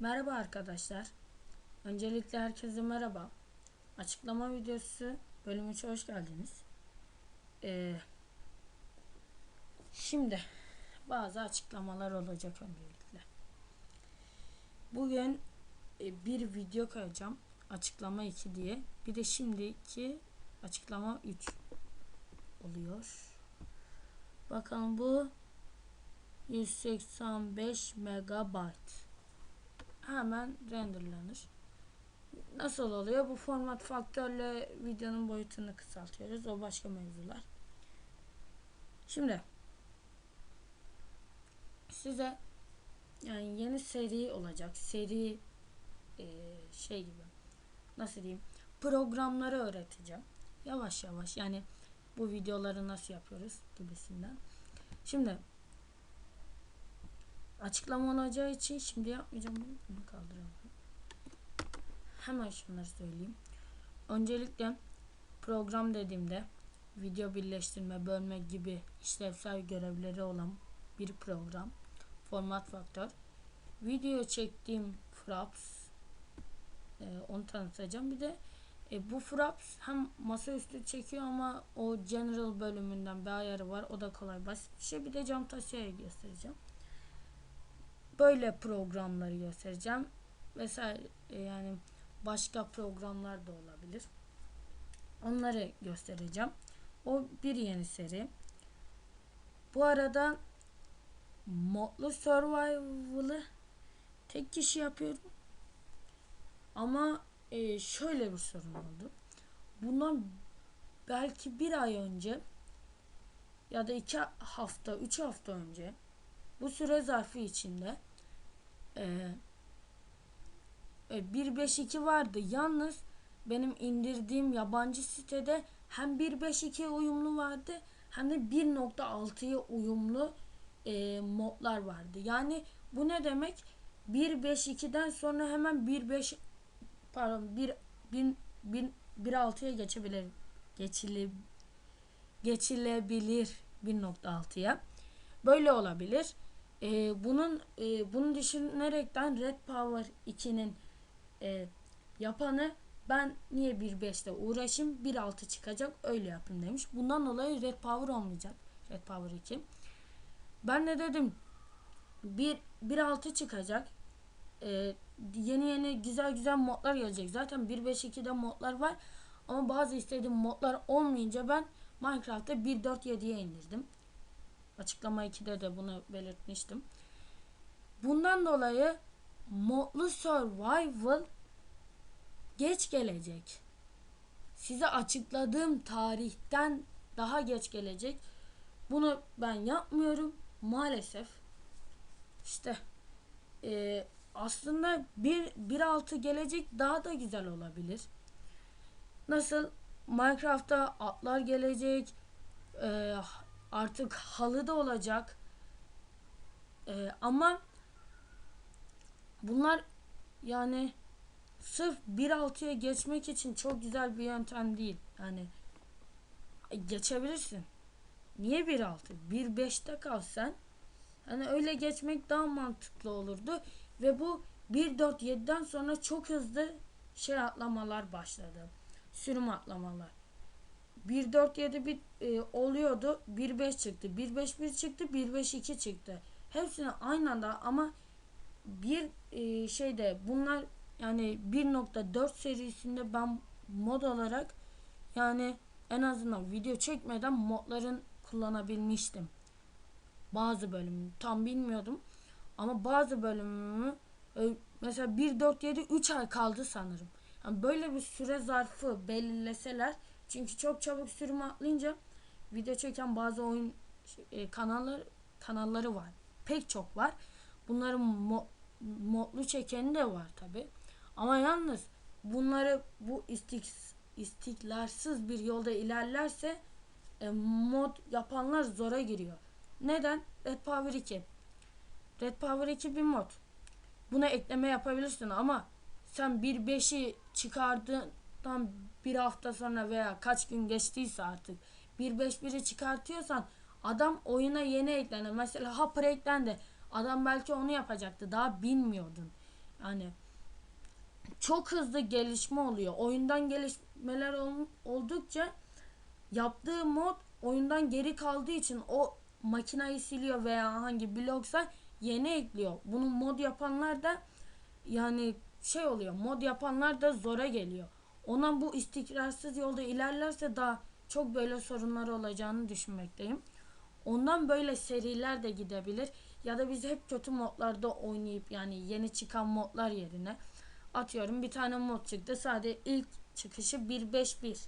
Merhaba arkadaşlar. Öncelikle herkese merhaba. Açıklama videosu bölüm 3'e hoş geldiniz. Ee, şimdi bazı açıklamalar olacak öncelikle. Bugün e, bir video koyacağım. Açıklama 2 diye. Bir de şimdiki açıklama 3 oluyor. Bakalım bu 185 megabayt hemen renderlanır. Nasıl oluyor? Bu format faktörle videonun boyutunu kısaltıyoruz. O başka mevzular. Şimdi size yani yeni seri olacak. Seri e, şey gibi. Nasıl diyeyim? Programları öğreteceğim. Yavaş yavaş yani bu videoları nasıl yapıyoruz gibisinden. Şimdi açıklama olacağı için şimdi yapmayacağım bunu. Kaldıralım. Hemen şunları söyleyeyim. Öncelikle program dediğimde video birleştirme, bölme gibi işlevsel görevleri olan bir program. Format faktör. Video çektiğim Fraps e, onu tanıtacağım. Bir de e, bu Fraps hem masaüstü çekiyor ama o General bölümünden bir ayarı var. O da kolay basit bir şey. Bir de cam taşıyayı göstereceğim böyle programları göstereceğim. Mesela e, yani başka programlar da olabilir. Onları göstereceğim. O bir yeni seri. Bu arada modlu survival'ı tek kişi yapıyorum. Ama e, şöyle bir sorun oldu. Bundan belki bir ay önce ya da iki hafta, üç hafta önce bu süre zarfı içinde e, e, 1.5.2 vardı. Yalnız benim indirdiğim yabancı sitede hem 1.5.2 uyumlu vardı hem de 1.6'ya uyumlu e, modlar vardı. Yani bu ne demek? 1.5.2'den sonra hemen 1.5 pardon 1 1 1 1.6'ya geçebilir. Geçile, geçilebilir 1.6'ya. Böyle olabilir. Ee, bunun e, bunu düşünerekten Red Power 2'nin e, yapanı ben niye 1.5'te uğraşayım 1.6 çıkacak öyle yapın demiş. Bundan dolayı Red Power olmayacak. Red Power 2. Ben de dedim 1 1.6 çıkacak. Ee, yeni yeni güzel güzel modlar gelecek. Zaten 1.5.2'de modlar var. Ama bazı istediğim modlar olmayınca ben Minecraft'ta 1.4.7'ye indirdim. Açıklama 2'de de bunu belirtmiştim. Bundan dolayı modlu survival geç gelecek. Size açıkladığım tarihten daha geç gelecek. Bunu ben yapmıyorum maalesef. İşte e, aslında bir 1.6 gelecek daha da güzel olabilir. Nasıl Minecraft'ta atlar gelecek, e, Artık halı da olacak. Ee, ama bunlar yani sırf 1.6'ya geçmek için çok güzel bir yöntem değil. Yani geçebilirsin. Niye 1.6? 1.5'te kalsan hani öyle geçmek daha mantıklı olurdu ve bu 1.4.7'den sonra çok hızlı şey atlamalar başladı. Sürüm atlamalar. 1.4.7 bir e, oluyordu. 1.5 çıktı. 1.5.1 çıktı. 1.5.2 çıktı. Hepsini aynı anda ama bir e, şeyde bunlar yani 1.4 serisinde ben mod olarak yani en azından video çekmeden modların kullanabilmiştim. Bazı bölümü tam bilmiyordum. Ama bazı bölümümü e, mesela 1.4.7 3 ay kaldı sanırım. Yani böyle bir süre zarfı belirleseler çünkü çok çabuk sürüm atlayınca video çeken bazı oyun e, kanallar kanalları var. Pek çok var. Bunların mo, modlu çekeni de var tabi. Ama yalnız bunları bu istik, istiklarsız bir yolda ilerlerse e, mod yapanlar zora giriyor. Neden? Red Power 2. Red Power 2 bir mod. Buna ekleme yapabilirsin ama sen 1.5'i çıkardığından bir hafta sonra veya kaç gün geçtiyse artık 1.5.1'i çıkartıyorsan adam oyuna yeni eklenir. Mesela Hopper eklendi. Adam belki onu yapacaktı. Daha bilmiyordun. Yani çok hızlı gelişme oluyor. Oyundan gelişmeler ol- oldukça yaptığı mod oyundan geri kaldığı için o makinayı siliyor veya hangi bloksa yeni ekliyor. Bunu mod yapanlar da yani şey oluyor. Mod yapanlar da zora geliyor. Ona bu istikrarsız yolda ilerlerse daha çok böyle sorunlar olacağını düşünmekteyim. Ondan böyle seriler de gidebilir. Ya da biz hep kötü modlarda oynayıp yani yeni çıkan modlar yerine atıyorum bir tane mod çıktı. Sadece ilk çıkışı 1.5.1.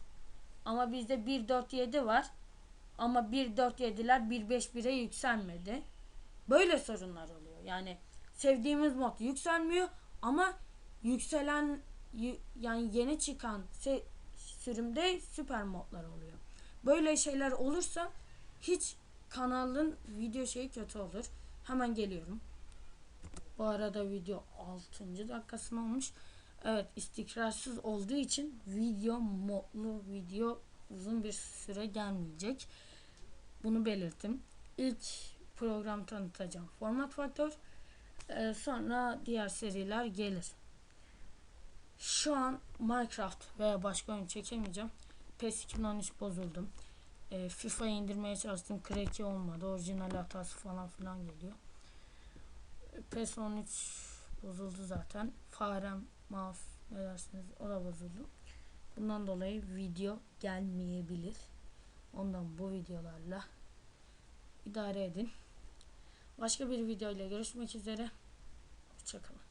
Ama bizde 1.4.7 var. Ama 1.4.7'ler 1.5.1'e yükselmedi. Böyle sorunlar oluyor. Yani sevdiğimiz mod yükselmiyor ama yükselen yani yeni çıkan sürümde süper modlar oluyor. Böyle şeyler olursa hiç kanalın video şeyi kötü olur. Hemen geliyorum. Bu arada video 6. dakikasına olmuş. Evet istikrarsız olduğu için video modlu video uzun bir süre gelmeyecek. Bunu belirttim. İlk program tanıtacağım. Format faktör. Ee, sonra diğer seriler gelir. Şu an Minecraft veya başka oyun çekemeyeceğim. PES 2013 bozuldum. Ee, FIFA'yı indirmeye çalıştım. Crack'i olmadı. Orijinal hatası falan filan geliyor. PES 13 bozuldu zaten. Farem, mouse ne dersiniz o da bozuldu. Bundan dolayı video gelmeyebilir. Ondan bu videolarla idare edin. Başka bir videoyla görüşmek üzere. Hoşçakalın.